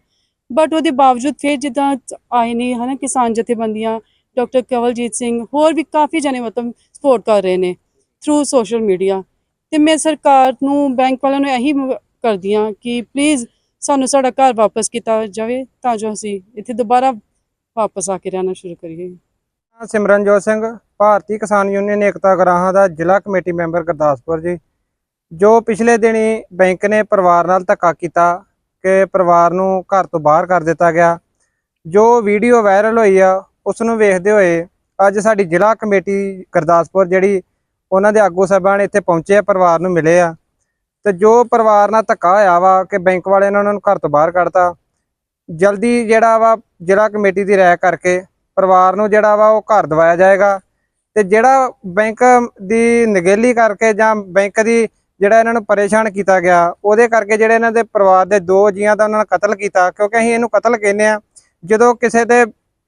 ਬਟ ਉਹਦੇ ਬਾਵਜੂਦ ਫਿਰ ਜਿੱਦਾਂ ਆਏ ਨੇ, ਹਨਾ, ਕਿਸਾਨ ਜਥੇਬੰਦੀਆਂ ਡਾਕਟਰ ਕਵਲਜੀਤ ਸਿੰਘ, ਹੋਰ ਵੀ ਕਾਫੀ ਜਣੇ ਮਤਲਬ ਸਪੋਰਟ ਕਰ ਰਹੇ ਨੇ ਥਰੂ ਸੋਸ਼ਲ ਮੀਡੀਆ ਤੇ ਮੈਂ ਸਰਕਾਰ ਨੂੰ ਬੈਂਕ ਵਾਲਿਆਂ ਨੂੰ ਇਹੀ ਮ- ਕਰਦੀ ਹਾਂ ਕਿ ਪਲੀਜ਼ ਸਾਨੂੰ ਸਾਡਾ ਘਰ ਵਾਪਸ ਕੀਤਾ ਜਾਵੇ ਤਾਂ ਜੋ ਅਸੀਂ ਇੱਥੇ ਦੁਬਾਰਾ ਵਾਪਸ ਆ ਕੇ ਰਹਿਣਾ ਸ਼ੁਰੂ ਕਰੀਏ। ਮੈਂ ਸਿਮਰਨਜੋਤ ਸਿੰਘ, ਭਾਰਤੀ ਕਿਸਾਨ ਯੂਨੀਅਨ ਏਕਤਾ ਗਰਾਹਾਂ ਦਾ ਜ਼ਿਲ੍ਹਾ ਕਮੇਟੀ ਮੈਂਬਰ ਗੁਰਦਾਸਪੁਰ ਜੀ, ਜੋ ਪਿਛਲੇ ਦਿਨੀ ਬੈਂਕ ਨੇ ਪਰਿਵਾਰ ਨਾਲ ਧੱਕਾ ਕੀਤਾ ਕਿ ਪਰਿਵਾਰ ਨੂੰ ਘਰ ਤੋਂ ਬਾਹਰ ਕਰ ਦਿੱਤਾ ਗਿਆ। ਜੋ ਵੀਡੀਓ ਵਾਇਰਲ ਹੋਈ ਆ, ਉਸ ਨੂੰ ਵੇਖਦੇ ਹੋਏ ਅੱਜ ਸਾਡੀ ਜ਼ਿਲ੍ਹਾ ਕਮੇਟੀ ਗੁਰਦਾਸਪੁਰ ਜਿਹੜੀ ਉਹਨਾਂ ਦੇ ਆਗੂ ਸਾਹਿਬਾਨ ਇੱਥੇ ਪਹੁੰਚੇ ਆ, ਪਰਿਵਾਰ ਨੂੰ ਮਿਲੇ ਆ। ਤੇ ਜੋ ਪਰਿਵਾਰ ਨਾਲ ਧੱਕਾ ਹੋਇਆ ਵਾ ਕਿ ਬੈਂਕ ਵਾਲਿਆਂ ਨੇ ਉਹਨਾਂ ਨੂੰ ਘਰ ਤੋਂ ਬਾਹਰ ਕੱਢਤਾ, ਜਲਦੀ ਜਿਹੜਾ ਵਾ ਜ਼ਿਲ੍ਹਾ ਕਮੇਟੀ ਦੀ ਰਾਇ ਕਰਕੇ ਪਰਿਵਾਰ ਨੂੰ ਜਿਹੜਾ ਵਾ ਉਹ ਘਰ ਦਵਾਇਆ ਜਾਏਗਾ ਤੇ ਜਿਹੜਾ ਬੈਂਕ ਦੀ ਨਗੇਲੀ ਕਰਕੇ ਜਾਂ ਬੈਂਕ ਦੀ ਜਿਹੜਾ ਇਹਨਾਂ ਨੂੰ ਪਰੇਸ਼ਾਨ ਕੀਤਾ ਗਿਆ, ਉਹਦੇ ਕਰਕੇ ਜਿਹੜੇ ਇਹਨਾਂ ਦੇ ਪਰਿਵਾਰ ਦੇ ਦੋ ਜੀਆਂ ਦਾ ਉਹਨਾਂ ਨੇ ਕਤਲ ਕੀਤਾ, ਕਿਉਂਕਿ ਅਸੀਂ ਇਹਨੂੰ ਕਤਲ ਕਹਿੰਦੇ ਆ ਜਦੋਂ ਕਿਸੇ ਤੇ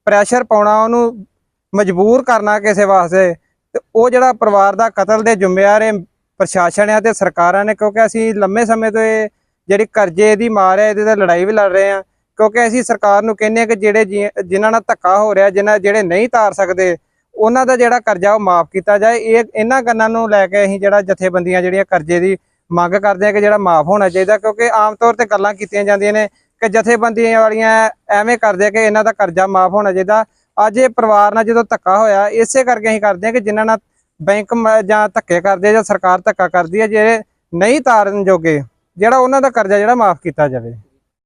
ਪ੍ਰੈਸ਼ਰ ਪਾਉਣਾ, ਉਹਨੂੰ ਮਜਬੂਰ ਕਰਨਾ ਕਿਸੇ ਵਾਸਤੇ, ਤੇ ਉਹ ਜਿਹੜਾ ਪਰਿਵਾਰ ਦਾ ਕਤਲ ਦੇ ਜ਼ਿੰਮੇਵਾਰ ਇਹ ਪ੍ਰਸ਼ਾਸਨ ਆ ਤੇ ਸਰਕਾਰਾਂ ਨੇ, ਕਿਉਂਕਿ ਅਸੀਂ ਲੰਮੇ ਸਮੇਂ ਤੋਂ ਇਹ ਜਿਹੜੀ ਕਰਜ਼ੇ ਦੀ ਮਾਰ ਹੈ, ਇਹਦੇ ਤੇ ਲੜਾਈ ਵੀ ਲੜ ਰਹੇ ਆ ਕਿਉਂਕਿ ਅਸੀਂ ਸਰਕਾਰ ਨੂੰ ਕਹਿੰਦੇ ਆ ਕਿ ਜਿਹੜੇ ਜੀ- ਜਿਨ੍ਹਾਂ ਨਾਲ ਧੱਕਾ ਹੋ ਰਿਹਾ, ਜਿਨ੍ਹਾਂ ਜਿਹੜੇ ਨਹੀਂ ਤਾਰ ਸਕਦੇ, ਉਹਨਾਂ ਦਾ ਜਿਹੜਾ ਕਰਜ਼ਾ ਉਹ ਮਾਫ ਕੀਤਾ ਜਾਏ। ਇਹ, ਇਹਨਾਂ ਗੱਲਾਂ ਨੂੰ ਲੈ ਕੇ ਅਸੀਂ ਜਿਹੜਾ ਜਥੇਬੰਦੀਆਂ ਜਿਹੜੀਆਂ ਕਰਜ਼ੇ ਦੀ ਮੰਗ ਕਰਦੇ ਆ ਕਿ ਜਿਹੜਾ ਮਾਫ ਹੋਣਾ ਚਾਹੀਦਾ, ਕਿਉਂਕਿ ਆਮ ਤੌਰ ਤੇ ਗੱਲਾਂ ਕੀਤੀਆਂ ਜਾਂਦੀਆਂ ਨੇ ਕਿ ਜਥੇਬੰਦੀਆਂ ਵਾਲੀਆਂ ਐਵੇਂ ਕਰਦੇ ਕਿ ਇਹਨਾਂ ਦਾ ਕਰਜ਼ਾ ਮਾਫ ਹੋਣਾ ਚਾਹੀਦਾ। ਅੱਜ ਇਹ ਪਰਿਵਾਰ ਨਾਲ ਜਦੋਂ ਧੱਕਾ ਹੋਇਆ, ਇਸੇ ਕਰਕੇ ਅਸੀਂ ਕਰਦੇ ਆ ਕਿ ਜਿਨ੍ਹਾਂ ਨਾਲ ਬੈਂਕ ਜਾਂ ਧੱਕੇ ਕਰਦੇ ਆ ਜਾਂ ਸਰਕਾਰ ਧੱਕਾ ਕਰਦੀ ਹੈ ਜਿਹੜੇ ਨਹੀਂ ਤਾਰਨ ਜੋਗੇ, ਜਿਹੜਾ ਉਹਨਾਂ ਦਾ ਕਰਜ਼ਾ ਜਿਹੜਾ ਮਾਫ ਕੀਤਾ ਜਾਵੇ।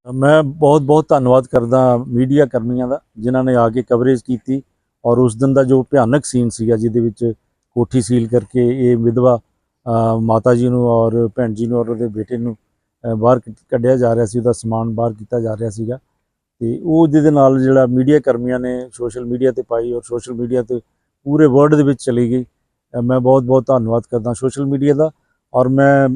ਮੈਂ ਬਹੁਤ ਬਹੁਤ ਧੰਨਵਾਦ ਕਰਦਾ ਮੀਡੀਆ ਕਰਮੀਆਂ ਦਾ, ਜਿਨ੍ਹਾਂ ਨੇ ਆ ਕੇ ਕਵਰੇਜ ਕੀਤੀ ਔਰ ਉਸ ਦਿਨ ਦਾ ਜੋ ਭਿਆਨਕ ਸੀਨ ਸੀਗਾ, ਜਿਹਦੇ ਵਿੱਚ ਕੋਠੀ ਸੀਲ ਕਰਕੇ ਇਹ ਵਿਧਵਾ ਮਾਤਾ ਜੀ ਨੂੰ ਔਰ ਭੈਣ ਜੀ ਨੂੰ ਔਰ ਉਹਦੇ ਬੇਟੇ ਨੂੰ ਬਾਹਰ ਕੱਢਿਆ ਜਾ ਰਿਹਾ ਸੀ, ਉਹਦਾ ਸਮਾਨ ਬਾਹਰ ਕੀਤਾ ਜਾ ਰਿਹਾ ਸੀਗਾ। ਤੇ ਉਹ ਜਿਹਦੇ ਨਾਲ ਜਿਹੜਾ ਮੀਡੀਆ ਕਰਮੀਆਂ ਨੇ ਸੋਸ਼ਲ ਮੀਡੀਆ ਤੇ ਪਾਈ ਔਰ ਸੋਸ਼ਲ ਮੀਡੀਆ ਤੇ ਪੂਰੇ ਵਰਲਡ ਦੇ ਵਿੱਚ ਚਲੀ ਗਈ। ਅ, ਮੈਂ ਬਹੁਤ ਬਹੁਤ ਧੰਨਵਾਦ ਕਰਦਾ ਸੋਸ਼ਲ ਮੀਡੀਆ ਦਾ ਔਰ ਮੈਂ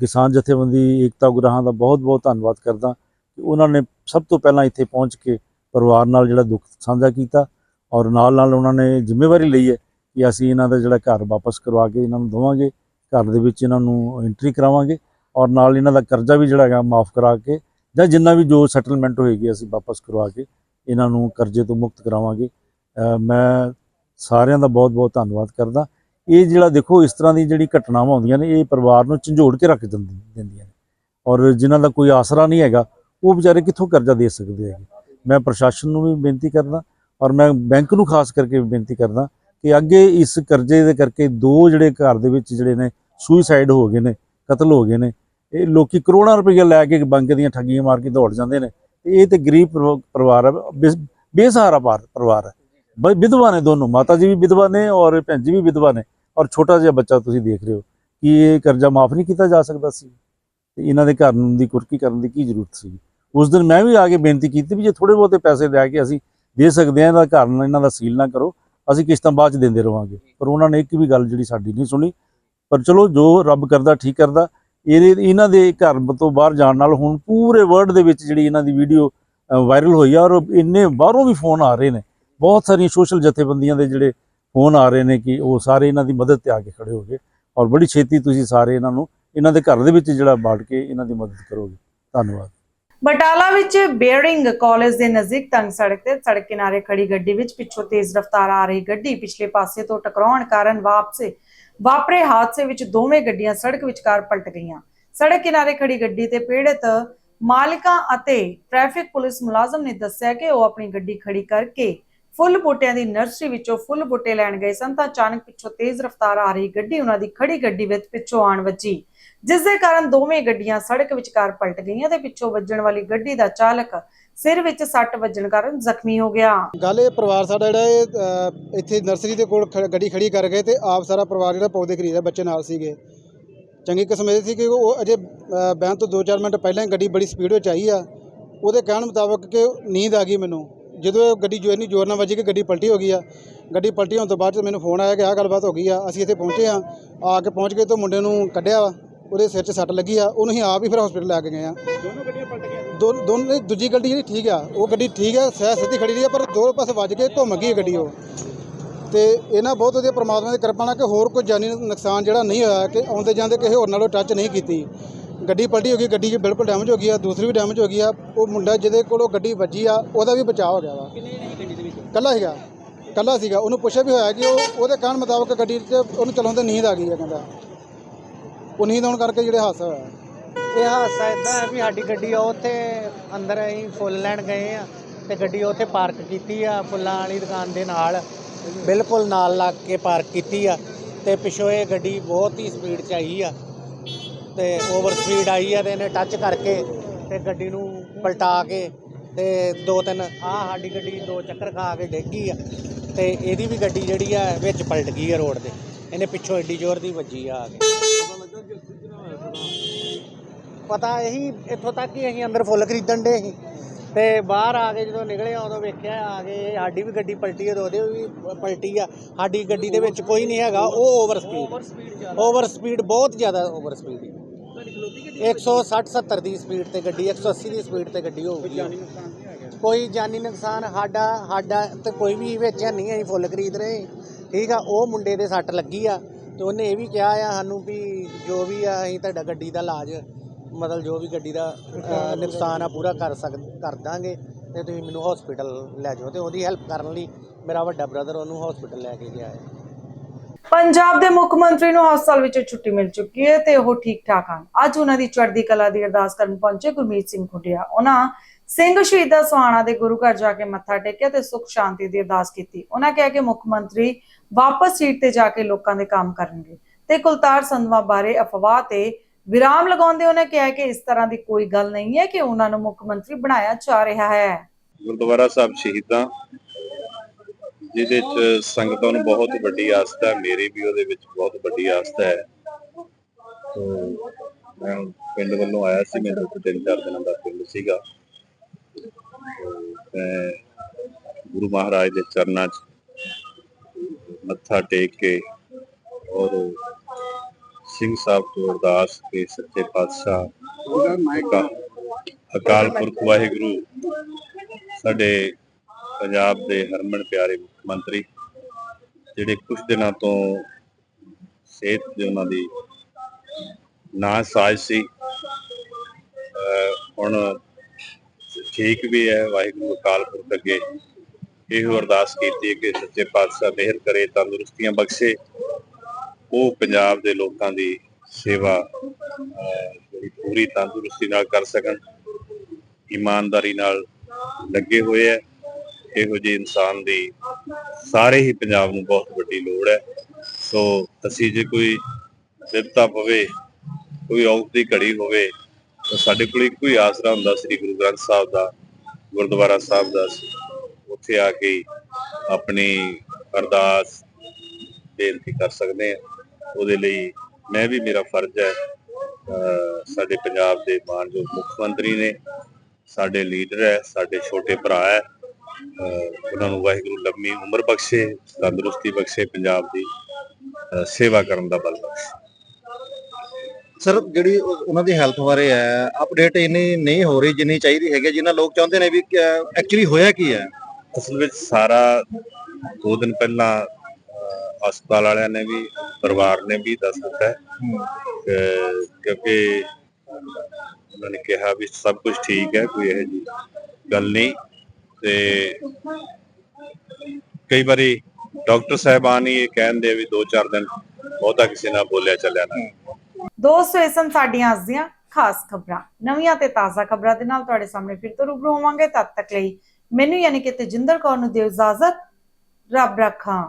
ਕਿਸਾਨ ਜਥੇਬੰਦੀ ਏਕਤਾ ਗੁਰਾਹਾਂ ਦਾ ਬਹੁਤ ਬਹੁਤ ਧੰਨਵਾਦ ਕਰਦਾ ਕਿ ਉਹਨਾਂ ਨੇ ਸਭ ਤੋਂ ਪਹਿਲਾਂ ਇੱਥੇ ਪਹੁੰਚ ਕੇ ਪਰਿਵਾਰ ਨਾਲ ਜਿਹੜਾ ਦੁੱਖ ਸਾਂਝਾ ਕੀਤਾ ਔਰ ਨਾਲ ਨਾਲ ਉਹਨਾਂ ਨੇ ਜ਼ਿੰਮੇਵਾਰੀ ਲਈ ਹੈ ਕਿ ਅਸੀਂ ਇਹਨਾਂ ਦਾ ਜਿਹੜਾ ਘਰ ਵਾਪਸ ਕਰਵਾ ਕੇ ਇਹਨਾਂ ਨੂੰ ਦੇਵਾਂਗੇ ਘਰ ਦੇ ਵਿੱਚ ਇਹਨਾਂ ਨੂੰ ਐਂਟਰੀ ਕਰਾਵਾਂਗੇ ਔਰ ਨਾਲ ਇਹਨਾਂ ਦਾ ਕਰਜ਼ਾ ਵੀ ਜਿਹੜਾ ਹੈਗਾ ਮਾਫ ਕਰਾ ਕੇ ਜਾਂ ਜਿੰਨਾ ਵੀ ਜੋ ਸੈਟਲਮੈਂਟ ਹੋਏਗੀ ਅਸੀਂ ਵਾਪਸ ਕਰਵਾ ਕੇ ਇਹਨਾਂ ਨੂੰ ਕਰਜ਼ੇ ਤੋਂ ਮੁਕਤ ਕਰਾਵਾਂਗੇ। ਮੈਂ ਸਾਰਿਆਂ ਦਾ ਬਹੁਤ ਬਹੁਤ ਧੰਨਵਾਦ ਕਰਦਾ। ਇਹ ਜਿਹੜਾ ਦੇਖੋ, ਇਸ ਤਰ੍ਹਾਂ ਦੀ ਜਿਹੜੀ ਘਟਨਾਵਾਂ ਹੁੰਦੀਆਂ ਨੇ, ਇਹ ਪਰਿਵਾਰ ਨੂੰ ਝੰਜੋੜ ਕੇ ਰੱਖ ਦਿੰਦੀ- ਦਿੰਦੀਆਂ ਨੇ। ਔਰ ਜਿਨ੍ਹਾਂ ਦਾ ਕੋਈ ਆਸਰਾ ਨਹੀਂ ਹੈਗਾ, ਉਹ ਵਿਚਾਰੇ ਕਿੱਥੋਂ ਕਰਜ਼ਾ ਦੇ ਸਕਦੇ ਹੈਗੇ? ਮੈਂ ਪ੍ਰਸ਼ਾਸਨ ਨੂੰ ਵੀ ਬੇਨਤੀ ਕਰਦਾ ਔਰ ਮੈਂ ਬੈਂਕ ਨੂੰ ਖਾਸ ਕਰਕੇ ਵੀ ਬੇਨਤੀ ਕਰਦਾ ਕਿ ਅੱਗੇ ਇਸ ਕਰਜ਼ੇ ਦੇ ਕਰਕੇ ਦੋ ਜਿਹੜੇ ਘਰ ਦੇ ਵਿੱਚ ਜਿਹੜੇ ਨੇ ਸੁਸਾਈਡ ਹੋ ਗਏ ਨੇ, ਕਤਲ ਹੋ ਗਏ ਨੇ, ਇਹ ਲੋਕੀ ਕਰੋੜਾਂ ਰੁਪਏ ਲੈ ਕੇ ਬੈਂਕ ਦੀਆਂ ਠੱਗੀਆਂ ਮਾਰ ਕੇ ਦੌੜ ਜਾਂਦੇ ਨੇ। ਤੇ ਇਹ ਤੇ ਗਰੀਬ ਪਰਿਵਾ- ਪਰਿਵਾਰ ਹੈ ਬੇਸ- ਬੇਸਹਾਰਾ ਪਾਰ- ਪਰਿਵਾਰ ਹੈ ਬਈ ਵਿਧਵਾ ਨੇ ਦੋਨੋਂ, ਮਾਤਾ ਜੀ ਵੀ ਵਿਧਵਾ ਨੇ ਔਰ ਭੈਣ ਜੀ ਵੀ ਵਿਧਵਾ ਨੇ। ਔਰ ਛੋਟਾ ਜਿਹਾ ਬੱਚਾ ਤੁਸੀਂ ਦੇਖ ਰਹੇ ਹੋ ਕਿ ਇਹ ਕਰਜ਼ਾ ਮਾਫ ਨਹੀਂ ਕੀਤਾ ਜਾ ਸਕਦਾ ਸੀ। ਤੇ ਇਹਨਾਂ ਦੇ ਘਰ ਨੂੰ ਦੀ ਕੁਰਕੀ ਕਰਨ ਦੀ ਕੀ ਜ਼ਰੂਰਤ ਸੀ? ਉਸ ਦਿਨ ਮੈਂ ਵੀ ਆ ਕੇ ਬੇਨਤੀ ਕੀਤੀ ਵੀ ਜੇ ਥੋੜੇ ਬਹੁਤੇ ਪੈਸੇ ਲੈ ਕੇ ਅਸੀਂ ਦੇ ਸਕਦੇ ਹਾਂ, ਇਹਦਾ ਘਰ ਇਹਨਾਂ ਦਾ ਸੀਲ ਨਾ ਕਰੋ, ਅਸੀਂ ਕਿਸ਼ਤਾਂ ਬਾਅਦ ਚ ਦਿੰਦੇ ਰਵਾਂਗੇ। ਪਰ ਉਹਨਾਂ ਨੇ ਇੱਕ ਵੀ ਗੱਲ ਜਿਹੜੀ ਸਾਡੀ ਨਹੀਂ ਸੁਣੀ। ਪਰ ਚਲੋ ਜੋ ਰੱਬ ਕਰਦਾ, ਠੀਕ ਕਰਦਾ, ਇਹਦੇ, ਇਹਨਾਂ ਦੇ ਘਰ ਤੋਂ ਬਾਹਰ ਜਾਣ ਨਾਲ ਹੁਣ ਪੂਰੇ ਵਰਲਡ ਦੇ ਵਿੱਚ ਜਿਹੜੀ ਇਹਨਾਂ ਦੀ ਵੀਡੀਓ ਵਾਇਰਲ ਹੋਈ ਆ ਔਰ ਇੰਨੇ ਬਾਹਰੋਂ ਵੀ ਫੋਨ ਆ ਰਹੇ ਨੇ। ਬਹੁਤ ਸਾਰੀਆਂ ਸੋਸ਼ਲ ਜਥੇਬੰਦੀਆਂ ਦੇ ਜਿਹੜੇ ਫੋਨ ਆ ਰਹੇ ਨੇ ਕਿ ਉਹ ਸਾਰੇ ਇਹਨਾਂ ਦੀ ਮਦਦ ਤੇ ਆ ਕੇ ਖੜੇ ਹੋ ਗਏ। ਔਰ ਬੜੀ ਛੇਤੀ ਤੁਸੀਂ ਸਾਰੇ ਇਹਨਾਂ ਨੂੰ, ਇਹਨਾਂ ਦੇ ਘਰ ਦੇ ਵਿੱਚ ਜਿਹੜਾ ਬਾੜ ਕੇ ਇਹਨਾਂ ਦੀ ਮਦਦ ਕਰੋਗੇ। ਧੰਨਵਾਦ। ਬਟਾਲਾ ਵਿੱਚ ਬੇਅਰਿੰਗ ਕਾਲਜ ਦੇ ਨਜ਼ਦੀਕ ਤੰਗ ਸੜਕ ਤੇ, ਸੜਕ ਕਿਨਾਰੇ ਖੜੀ ਗੱਡੀ ਵਿੱਚ ਪਿੱਛੋਂ ਤੇਜ਼ ਰਫ਼ਤਾਰ ਆ ਰਹੀ ਗੱਡੀ ਪਿਛਲੇ ਪਾਸੇ ਤੋਂ ਟਕਰਾਉਣ ਕਾਰਨ ਵਾਪਸੇ, ਵਾਪਰੇ ਹਾਦਸੇ ਵਿੱਚ ਦੋਵੇਂ ਗੱਡੀਆਂ ਸੜਕ ਵਿਚਕਾਰ ਪਲਟ ਗਈਆਂ। ਸੜਕ ਕਿਨਾਰੇ ਖੜੀ ਗੱਡੀ ਤੇ ਪੀੜਤ ਮਾਲਕਾਂ ਅਤੇ ਟ੍ਰੈਫਿਕ ਪੁਲਿਸ ਮੁਲਾਜ਼ਮ ਨੇ ਦੱਸਿਆ ਕਿ ਉਹ ਆਪਣੀ ਗੱਡੀ ਖੜੀ ਕਰਕੇ ਫੁੱਲ ਬੂਟਿਆਂ ਦੀ ਨਰਸਰੀ ਵਿੱਚੋਂ ਫੁੱਲ ਬੂਟੇ ਲੈਣ ਗਏ ਸਨ ਤਾਂ ਅਚਾਨਕ ਪਿੱਛੋਂ ਤੇਜ਼ ਰਫ਼ਤਾਰ ਆ ਰਹੀ ਗੱਡੀ ਉਹਨਾਂ ਦੀ ਖੜੀ ਗੱਡੀ ਵਿੱਚ ਪਿੱਛੋਂ ਆਣ ਵੱਜੀ ਜਿਸ ਦੇ ਕਾਰਨ ਦੋਵੇਂ ਗੱਡੀਆਂ ਸੜਕ ਵਿਚਕਾਰ ਪਲਟ ਗਈਆਂ ਤੇ ਪਿੱਛੋਂ ਵੱਜਣ ਵਾਲੀ ਗੱਡੀ ਦਾ ਚਾਲਕ ਸਿਰ ਵਿੱਚ ਸੱਟ ਵੱਜਣ ਕਾਰਨ ਜ਼ਖਮੀ ਹੋ ਗਿਆ। ਗੱਲ ਇਹ ਪਰਿਵਾਰ ਸਾਡਾ ਜਿਹੜਾ ਇਹ ਇੱਥੇ ਨਰਸਰੀ ਦੇ ਕੋਲ ਗੱਡੀ ਖੜੀ ਕਰ ਗਏ ਤੇ ਆਪ ਸਾਰਾ ਪਰਿਵਾਰ ਜਿਹੜਾ ਪੌਦੇ ਖਰੀਦਦਾ ਬੱਚੇ ਨਾਲ ਸੀਗੇ। ਚੰਗੀ ਕਿਸਮ ਇਹ ਸੀ ਕਿ ਉਹ ਅਜੇ ਅ, ਬਹਿਣ ਤੋਂ 2-4 ਮਿੰਟ ਪਹਿਲਾਂ ਗੱਡੀ ਬੜੀ ਸਪੀਡ ਵਿੱਚ ਆਈ ਆ। ਉਹਦੇ ਕਹਿਣ ਮੁਤਾਬਕ ਕਿ ਨੀਂਦ ਆ ਗਈ ਮੈਨੂੰ। ਜਦੋਂ ਇਹ ਗੱਡੀ ਜੋ ਇੰਨੀ ਜ਼ੋਰ ਨਾਲ ਵੱਜੀ ਕਿ ਗੱਡੀ ਪਲਟੀ ਹੋ ਗਈ ਆ। ਗੱਡੀ ਪਲਟੀ ਹੋਣ ਤੋਂ ਬਾਅਦ 'ਚ ਮੈਨੂੰ ਫੋਨ ਆਇਆ ਕਿ ਆਹ ਗੱਲਬਾਤ ਹੋ ਗਈ ਆ ਅਸੀਂ ਇੱਥੇ ਪਹੁੰਚੇ ਆ। ਆ ਕੇ ਪਹੁੰਚ ਕੇ ਤੋਂ ਮੁੰਡੇ ਨੂੰ ਕੱਢਿਆ ਵਾ ਉਹਦੇ ਸਿਰ 'ਚ ਸੱਟ ਲੱਗੀ ਆ ਉਹਨੂੰ ਅਸੀਂ ਆਪ ਹੀ ਫਿਰ ਹਸਪੀਟਲ ਲੈ ਕੇ ਗਏ ਆ। ਦੋਨੋਂ ਗੱਡੀਆਂ ਪਲਟ ਗਈਆਂ? ਦੋ ਦੋਨੇ ਦੂਜੀ ਗੱਡੀ ਜਿਹੜੀ ਠੀਕ ਆ ਉਹ ਗੱਡੀ ਠੀਕ ਆ ਸਹਿ ਸਿੱਧੀ ਖੜੀ ਰਹੀ ਆ ਪਰ ਦੋ ਪਾਸੇ ਵੱਜ ਕੇ ਘੁੰਮ ਗਈ ਗੱਡੀ ਉਹ। ਤੇ ਇਹਨਾਂ ਬਹੁਤ ਵਧੀਆ ਪ੍ਰਮਾਤਮਾ ਦੀ ਕਿਰਪਾ ਨਾਲ ਕਿ ਹੋਰ ਕੋਈ ਜਾਨੀ ਨੁਕਸਾਨ ਜਿਹੜਾ ਨਹੀਂ ਹੋਇਆ ਕਿ ਆਉਂਦੇ ਜਾਂਦੇ ਕਿਸੇ ਹੋਰ ਨਾਲੋਂ ਟੱਚ ਨਹੀਂ ਕੀਤੀ। ਗੱਡੀ ਪਲਟੀ ਹੋ ਗਈ ਗੱਡੀ 'ਚ ਬਿਲਕੁਲ ਡੈਮੇਜ ਹੋ ਗਈ ਆ ਦੂਸਰੀ ਵੀ ਡੈਮੇਜ ਹੋ ਗਈ ਆ ਉਹ ਮੁੰਡਾ ਜਿਹਦੇ ਕੋਲੋਂ ਗੱਡੀ ਵੱਜੀ ਆ ਉਹਦਾ ਵੀ ਬਚਾਅ ਹੋ ਗਿਆ ਵਾ। ਕੱਲਾ ਸੀਗਾ ਕੱਲਾ ਸੀਗਾ ਉਹਨੂੰ ਪੁੱਛਿਆ ਵੀ ਹੋਇਆ ਕਿ ਉਹ ਉਹਦੇ ਕਹਿਣ ਮੁਤਾਬਕ ਗੱਡੀ 'ਚ ਉਹਨੂੰ ਚਲਾਉਂਦੇ ਨੀਂਦ ਆ ਗਈ ਆ ਕਹਿੰਦਾ। ਉਹ ਨੀਂਦ ਆਉਣ ਕਰਕੇ ਜਿਹੜੇ ਹਾਦਸਾ ਹੋਇਆ। ਇਹ ਹਾਦਸਾ ਇਦਾਂ ਹੈ ਵੀ ਸਾਡੀ ਗੱਡੀ ਉਹ ਉੱਥੇ ਅੰਦਰ ਅਸੀਂ ਫੁੱਲ ਲੈਣ ਗਏ ਆ ਤੇ ਗੱਡੀ ਉੱਥੇ ਪਾਰਕ ਕੀਤੀ ਆ ਫੁੱਲਾਂ ਵਾਲੀ ਦੁਕਾਨ ਦੇ ਨਾਲ। ਬਿਲਕੁਲ ਨਾਲ ਲੱਗ ਕੇ ਪਾਰਕ ਕੀਤੀ ਆ ਤੇ ਪਿੱਛੋਂ ਇਹ ਗੱਡੀ ਬਹੁਤ ਹੀ ਸਪੀਡ 'ਚ ਆਈ ਆ। ਤੇ ਓਵਰ ਸਪੀਡ ਆਈ ਆ ਤੇ ਇਹਨੇ ਟੱਚ ਕਰਕੇ ਤੇ ਗੱਡੀ ਨੂੰ ਪਲਟਾ ਕੇ ਤੇ ਦੋ ਤਿੰਨ ਆ ਸਾਡੀ ਗੱਡੀ ਦੋ ਚੱਕਰ ਖਾ ਕੇ ਡਿੱਗ ਆ ਤੇ ਇਹਦੀ ਵੀ ਗੱਡੀ ਜਿਹੜੀ ਆ ਵਿੱਚ ਪਲਟ ਗਈ ਆ ਰੋਡ ਤੇ। ਇਹਨੇ ਪਿੱਛੋਂ ਏਡੀ ਜ਼ੋਰ ਦੀ ਵੱਜੀ ਆ ਆ ਕੇ। ਪਤਾ ਇਹੀ ਇੱਥੋਂ ਤੱਕ ਹੀ ਅਸੀਂ ਅੰਦਰ ਫੁੱਲ ਖਰੀਦਣ ਦੇ ਸੀ। ਤੇ ਬਾਹਰ ਆ ਕੇ ਜਦੋਂ ਨਿਕਲੇ ਉਦੋਂ ਵੇਖਿਆ ਆ ਕੇ ਸਾਡੀ ਵੀ ਗੱਡੀ ਪਲਟੀ ਆ ਤੇ ਉਹਦੇ ਵੀ ਪਲਟੀ ਆ। ਸਾਡੀ ਗੱਡੀ ਦੇ ਵਿੱਚ ਕੋਈ ਨਹੀਂ ਹੈਗਾ ਉਹ ਓਵਰ ਸਪੀਡ ਓਵਰ ਸਪੀਡ ਬਹੁਤ ਜ਼ਿਆਦਾ ਓਵਰ ਸਪੀਡ 160 70 ਦੀ ਸਪੀਡ ਤੇ ਗੱਡੀ 180 ਦੀ ਸਪੀਡ ਤੇ ਗੱਡੀ ਹੋਊਗੀ। ਕੋਈ ਜਾਨੀ ਨੁਕਸਾਨ ਸਾਡਾ ਸਾਡਾ ਤੇ ਕੋਈ ਵੀ ਵਿੱਚ ਹੈ ਨਹੀਂ ਅਸੀਂ ਫੁੱਲ ਖਰੀਦ ਰਹੇ। ਠੀਕ ਆ ਉਹ ਮੁੰਡੇ ਦੇ ਸੱਟ ਲੱਗੀ ਆ ਤੇ ਉਹਨੇ ਇਹ ਵੀ ਕਿਹਾ ਆ ਸਾਨੂੰ ਵੀ ਜੋ ਵੀ ਆ ਅਸੀਂ ਤੁਹਾਡਾ ਗੱਡੀ ਦਾ ਇਲਾਜ ਮਤਲਬ ਜੋ ਵੀ ਗੱਡੀ ਦਾ ਨੁਕਸਾਨ ਆ ਪੂਰਾ ਕਰ ਸਕ ਕਰ ਦਾਂਗੇ ਤੇ ਤੁਸੀਂ ਮੈਨੂੰ ਹਸਪੀਟਲ ਲੈ ਜਾਓ ਤੇ ਉਹਦੀ ਹੈਲਪ ਕਰਨ ਲਈ ਮੇਰਾ ਵੱਡਾ ਬ੍ਰਦਰ ਉਹਨੂੰ ਹਸਪੀਟਲ ਲੈ ਕੇ ਗਿਆ ਹੈ। ਪੰਜਾਬ ਦੇ ਮੁੱਖ ਮੰਤਰੀ ਨੂੰ ਹਸਪਤਾਲ ਵਿੱਚੋਂ ਛੁੱਟੀ ਮਿਲ ਚੁੱਕੀ ਹੈ ਤੇ ਉਹ ਠੀਕ ਠਾਕ ਹਨ। ਅੱਜ ਉਹਨਾਂ ਦੀ ਚੜ੍ਹਦੀ ਕਲਾ ਦੀ ਅਰਦਾਸ ਕਰਨ ਪਹੁੰਚੇ ਗੁਰਮੀਤ ਸਿੰਘ ਖੁੱਡੀਆ। ਉਹਨਾਂ ਸਿੰਘ ਸ਼ਹੀਦਾਂ ਸੁਹਾਣਾ ਦੇ ਗੁਰੂ ਘਰ ਜਾ ਕੇ ਮੱਥਾ ਟੇਕਿਆ ਤੇ ਸੁਖ ਸ਼ਾਂਤੀ ਦੀ ਅਰਦਾਸ ਕੀਤੀ। ਉਹਨਾਂ ਕਿਹਾ ਕਿ ਮੁੱਖ ਮੰਤਰੀ ਵਾਪਸ ਸੀਟ ਤੇ ਜਾ ਕੇ ਲੋਕਾਂ ਦੇ ਕੰਮ ਕਰਨਗੇ ਤੇ ਕੁਲਤਾਰ ਸੰਧਵਾ ਬਾਰੇ ਅਫਵਾਹ ਤੇ ਵਿਰਾਮ ਲਗਾਉਂਦੇ ਉਹਨਾਂ ਕਿਹਾ ਕਿ ਇਸ ਤਰ੍ਹਾਂ ਦੀ ਕੋਈ ਗੱਲ ਨਹੀਂ ਹੈ ਕਿ ਉਹਨਾਂ ਨੂੰ ਮੁੱਖ ਮੰਤਰੀ ਬਣਾਇਆ ਜਾ ਰਿਹਾ ਹੈ। ਗੁਰਦੁਆਰਾ ਸਾਹਿਬ ਸ਼ਹੀਦਾਂ ਜਿਹਦੇ ਚ ਸੰਗਤਾਂ ਨੂੰ ਬਹੁਤ ਵੱਡੀ ਆਸਥਾ ਹੈ ਮੇਰੀ ਵੀ ਉਹਦੇ ਵਿੱਚ ਬਹੁਤ ਵੱਡੀ ਆਸਥਾ ਹੈ। ਤੋ ਮੈਂ ਪਿੰਡ ਵੱਲੋਂ ਆਇਆ ਸੀ ਮੇਰੇ ਕੋਲ ਤਿੰਨ ਚਾਰ ਦਿਨਾਂ ਦਾ ਪਿੰਡ ਸੀਗਾ। ਤੋ ਮੈਂ ਗੁਰੂ ਮਹਾਰਾਜ ਦੇ ਚਰਨਾਂ 'ਚ ਮੱਥਾ ਟੇਕ ਕੇ ਔਰ ਸਿੰਘ ਸਾਹਿਬ ਤੋਂ ਅਰਦਾਸ ਕੇ ਸੱਚੇ ਪਾਤਸ਼ਾਹ ਅਕਾ- ਅਕਾਲ ਪੁਰਖ ਵਾਹਿਗੁਰੂ ਸਾਡੇ ਪੰਜਾਬ ਦੇ ਹਰਮਨ ਪਿਆਰੇ ਮੰਤਰੀ, ਜਿਹੜੇ ਕੁਝ ਦਿਨਾਂ ਤੋਂ ਸਿਹਤ ਦੇ ਉਹਨਾਂ ਦੀ ਨਾ ਸਾਜ ਸੀ ਹੁਣ ਠੀਕ ਵੀ ਹੈ, ਵਾਹਿਗੁਰੂ ਅਕਾਲ ਪੁਰਖ ਅੱਗੇ ਇਹੋ ਅਰਦਾਸ ਕੀਤੀ ਕਿ ਸੱਚੇ ਪਾਤਸ਼ਾਹ ਮਿਹਰ ਕਰੇ, ਤੰਦਰੁਸਤੀਆਂ ਬਖਸ਼ੇ, ਉਹ ਪੰਜਾਬ ਦੇ ਲੋਕਾਂ ਦੀ ਸੇਵਾ ਜਿਹੜੀ ਪੂਰੀ ਤੰਦਰੁਸਤੀ ਨਾਲ ਕਰ ਸਕਣ, ਇਮਾਨਦਾਰੀ ਨਾਲ ਲੱਗੇ ਹੋਏ ਹੈ, ਇਹੋ ਜਿਹੇ ਇਨਸਾਨ ਦੀ ਸਾਰੇ ਹੀ ਪੰਜਾਬ ਨੂੰ ਬਹੁਤ ਵੱਡੀ ਲੋੜ ਹੈ। ਸੋ ਅਸੀਂ ਜੇ ਕੋਈ ਵਿਪਤਾ ਪਵੇ, ਕੋਈ ਔਖ ਦੀ ਘੜੀ ਹੋਵੇ, ਤਾਂ ਸਾਡੇ ਕੋਲ ਇੱਕੋ ਹੀ ਆਸਰਾ ਹੁੰਦਾ ਸ੍ਰੀ ਗੁਰੂ ਗ੍ਰੰਥ ਸਾਹਿਬ ਦਾ, ਗੁਰਦੁਆਰਾ ਸਾਹਿਬ ਦਾ ਉੱਥੇ ਆ ਕੇ ਆਪਣੀ ਅਰਦਾਸ ਬੇਨਤੀ ਕਰ ਸਕਦੇ ਹਾਂ। ਉਹਦੇ ਲਈ ਮੈਂ ਵੀ ਮੇਰਾ ਫਰਜ਼ ਹੈ। ਸਾਡੇ ਪੰਜਾਬ ਦੇ ਮਾਨਯੋਗ ਮੁੱਖ ਮੰਤਰੀ ਨੇ, ਸਾਡੇ ਲੀਡਰ ਹੈ, ਸਾਡੇ ਛੋਟੇ ਭਰਾ ਹੈ। ਉਹਨਾਂ ਨੂੰ ਵਾਹਿਗੁਰੂ ਲੰਮੀ ਉਮਰ ਬਖਸ਼ੇ ਤੰਦਰੁਸਤੀ ਬਖਸ਼ੇ ਪੰਜਾਬ ਦੀ ਸੇਵਾ ਕਰਨ ਦਾ ਬਲ ਬਖਸ਼ੇ। ਸਰ ਜਿਹੜੀ ਉਹ- ਉਹਨਾਂ ਦੀ ਹੈਲਥ ਬਾਰੇ ਹੈ ਅਪਡੇਟ ਇੰਨੀ ਨਹੀਂ ਹੋ ਰਹੀ ਜਿੰਨੀ ਚਾਹੀਦੀ ਹੈਗੀ ਜਿੰਨਾ ਲੋਕ ਚਾਹੁੰਦੇ ਨੇ ਵੀ ਐਕਚੁਅਲੀ ਹੋਇਆ ਕੀ ਹੈ। ਅਸਲ ਵਿੱਚ ਸਾਰਾ ਦੋ ਦਿਨ ਪਹਿਲਾਂ ਹਸਪਤਾਲ ਵਾਲਿਆਂ ਨੇ ਵੀ ਪਰਿਵਾਰ ਨੇ ਵੀ ਦੱਸ ਦਿੱਤਾ ਕਿਉਂਕਿ ਉਹਨਾਂ ਨੇ ਕਿਹਾ ਵੀ ਸਭ ਕੁਝ ਠੀਕ ਹੈ ਕੋਈ ਇਹੋ ਜਿਹੀ ਗੱਲ ਨਹੀਂ। ਤੇ ਕਈ ਵਾਰੀ ਡਾਕਟਰ ਸਾਹਿਬਾਨ ਹੀ ਇਹ ਕਹਿੰਦੇ ਵੀ 2-4 ਦਿਨ ਬਹੁਤਾ ਕਿਸੇ ਨਾਲ ਬੋਲਿਆ ਚੱਲਿਆ ਨਾ। ਦੋਸਤੋ ਇਹ ਸਨ ਸਾਡੀਆਂ ਅੱਜ ਦੀਆਂ ਖਾਸ ਖਬਰਾਂ, ਨਵੀਆਂ ਤੇ ਤਾਜ਼ਾ ਖਬਰਾਂ ਦੇ ਨਾਲ ਤੁਹਾਡੇ ਸਾਹਮਣੇ ਫਿਰ ਤੋਂ ਰੂਬਰੂ ਹੋਵਾਂਗੇ, ਤਦ ਤੱਕ ਲਈ ਮੈਨੂੰ ਯਾਨੀ ਕਿ ਤੇਜਿੰਦਰ ਕੌਰ ਨੂੰ ਦਿਓ ਇਜਾਜ਼ਤ, ਰੱਬ ਰੱਖਾਂ।